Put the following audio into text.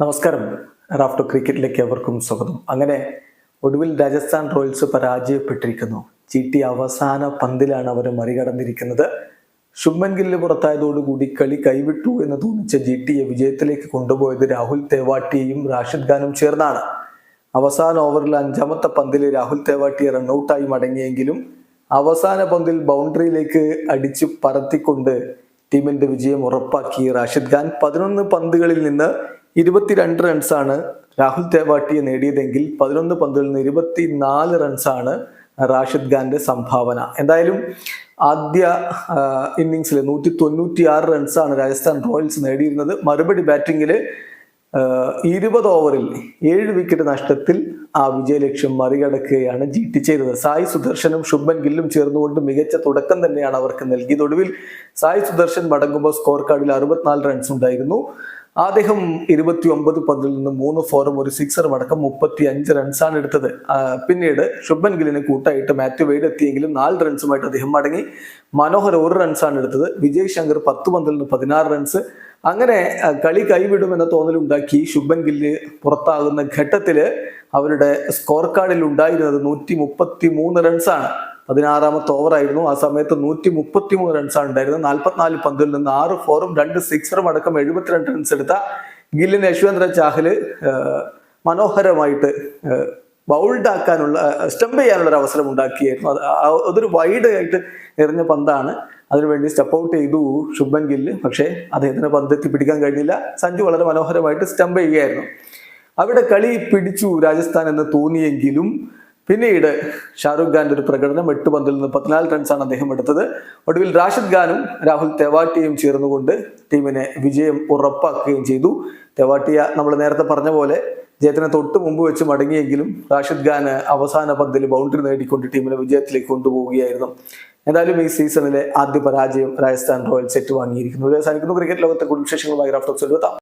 നമസ്കാരം. റാഫ്റ്റോ ക്രിക്കറ്റിലേക്ക് അവർക്കും സ്വാഗതം. അങ്ങനെ ഒടുവിൽ രാജസ്ഥാൻ റോയൽസ് പരാജയപ്പെട്ടിരിക്കുന്നു. ചീട്ടി അവസാന പന്തിലാണ് അവർ മറികടന്നിരിക്കുന്നത്. ശുഭൻ ഗില്ല് പുറത്തായതോടുകൂടി കളി കൈവിട്ടു എന്ന് തോന്നിച്ച ജി ടിയെ വിജയത്തിലേക്ക് കൊണ്ടുപോയത് രാഹുൽ തേവാട്ടിയെയും റാഷിദ് ഖാനും ചേർന്നാണ്. അവസാന ഓവറിൽ അഞ്ചാമത്തെ പന്തിൽ രാഹുൽ തേവാട്ടിയെ റണ്ണൌട്ടായി മടങ്ങിയെങ്കിലും അവസാന പന്തിൽ ബൗണ്ടറിയിലേക്ക് അടിച്ച് പറത്തിക്കൊണ്ട് ടീമിന്റെ വിജയം ഉറപ്പാക്കി റാഷിദ് ഖാൻ പതിനൊന്ന് പന്തുകളിൽ നിന്ന് ഇരുപത്തിരണ്ട് റൺസാണ് രാഹുൽ തേവാട്ടിയെ നേടിയതെങ്കിൽ പതിനൊന്ന് പന്തുകളിൽ നിന്ന് ഇരുപത്തിനാല് റൺസാണ് റാഷിദ് ഖാന്റെ സംഭാവന. എന്തായാലും ആദ്യ ഇന്നിങ്സിൽ നൂറ്റി തൊണ്ണൂറ്റി ആറ് റൺസാണ് രാജസ്ഥാൻ റോയൽസ് നേടിയിരുന്നത്. മറുപടി ബാറ്റിങ്ങിൽ ഇരുപത് ഓവറിൽ ഏഴ് വിക്കറ്റ് നഷ്ടത്തിൽ ആ വിജയലക്ഷ്യം മറികടക്കുകയാണ് ജി ടി ചെയ്തത്. സായി സുദർശനും ശുഭൻ ഗില്ലും ചേർന്നുകൊണ്ട് മികച്ച തുടക്കം തന്നെയാണ് അവർക്ക് നൽകിയത്. ഒടുവിൽ സായി സുദർശൻ മടങ്ങുമ്പോൾ സ്കോർ കാർഡിൽ അറുപത്തിനാല് റൺസ് ഉണ്ടായിരുന്നു. അദ്ദേഹം ഇരുപത്തി ഒമ്പത് പന്തിൽ നിന്ന് മൂന്ന് ഫോറും ഒരു സിക്സറും അടക്കം മുപ്പത്തി അഞ്ച് റൺസാണ് എടുത്തത്. പിന്നീട് ശുഭൻ ഗില്ലിന് കൂട്ടായിട്ട് മാത്യു വെയ്ഡ് എത്തിയെങ്കിലും നാല് റൺസുമായിട്ട് അദ്ദേഹം മടങ്ങി. മനോഹർ ഒരു റൺസാണ് എടുത്തത്. വിജയ് ശങ്കർ പത്ത് പന്തിൽ നിന്ന് പതിനാറ് റൺസ് അങ്ങനെ കളി കൈവിടുമെന്ന തോന്നലുണ്ടാക്കി ശുഭൻ ഗില്ല് പുറത്താകുന്ന ഘട്ടത്തിൽ അവരുടെ സ്കോർ കാർഡിൽ ഉണ്ടായിരുന്നത് നൂറ്റി മുപ്പത്തി മൂന്ന് റൺസാണ് പതിനാറാമത്തെ ഓവറായിരുന്നു ആ സമയത്ത് നൂറ്റി മുപ്പത്തി മൂന്ന് റൺസാണ് ഉണ്ടായിരുന്നത്. നാൽപ്പത്തിനാല് പന്തിൽ നിന്ന് ആറ് ഫോറും രണ്ട് സിക്സറും അടക്കം എഴുപത്തിരണ്ട് റൺസ് എടുത്ത ഗില്ലിന് യശ്വന്ദ്ര ചാഹൽ മനോഹരമായിട്ട് ബൗൾഡ് ആക്കാനുള്ള സ്റ്റംപ് ചെയ്യാനുള്ള ഒരു അവസരം ഉണ്ടാക്കിയായിരുന്നു. അതൊരു വൈഡ് ആയിട്ട് എറിഞ്ഞ പന്താണ്. അതിനുവേണ്ടി സ്റ്റെപ്പ് ഔട്ട് ചെയ്തു ശുഭൻ ഗില്ല് പക്ഷേ അദ്ദേഹത്തിന് പന്ത് എത്തിപ്പിടിക്കാൻ കഴിഞ്ഞില്ല. സഞ്ജു വളരെ മനോഹരമായിട്ട് സ്റ്റംപ് ചെയ്യുകയായിരുന്നു. അവിടെ കളി പിടിച്ചു രാജസ്ഥാൻ എന്ന് തോന്നിയെങ്കിലും പിന്നീട് ഷാറുഖ് ഖാന്റെ ഒരു പ്രകടനം എട്ട് പന്തിൽ നിന്ന് പതിനാല് റൺസാണ് അദ്ദേഹം എടുത്തത്. ഒടുവിൽ റാഷിദ് ഖാനും രാഹുൽ തെവാട്ടിയും ചേർന്നുകൊണ്ട് ടീമിനെ വിജയം ഉറപ്പാക്കുകയും ചെയ്തു. തെവാട്ടിയ നമ്മൾ നേരത്തെ പറഞ്ഞ പോലെ ജയത്തിന് തൊട്ട് മുമ്പ് വെച്ച് മടങ്ങിയെങ്കിലും റാഷിദ് ഖാൻ അവസാന പന്തിൽ ബൗണ്ടറി നേടിക്കൊണ്ട് ടീമിനെ വിജയത്തിലേക്ക് കൊണ്ടുപോവുകയായിരുന്നു. എന്തായാലും ഈ സീസണിലെ ആദ്യ പരാജയം രാജസ്ഥാൻ റോയൽസ് ഏറ്റുവാങ്ങിയിരിക്കുന്നു. ഇത് ക്രിക്കറ്റ് ലോകത്തെ കൂടുതൽ വിശേഷങ്ങളുമായി റാഫ്റ്റോക്സ് എഴുതാം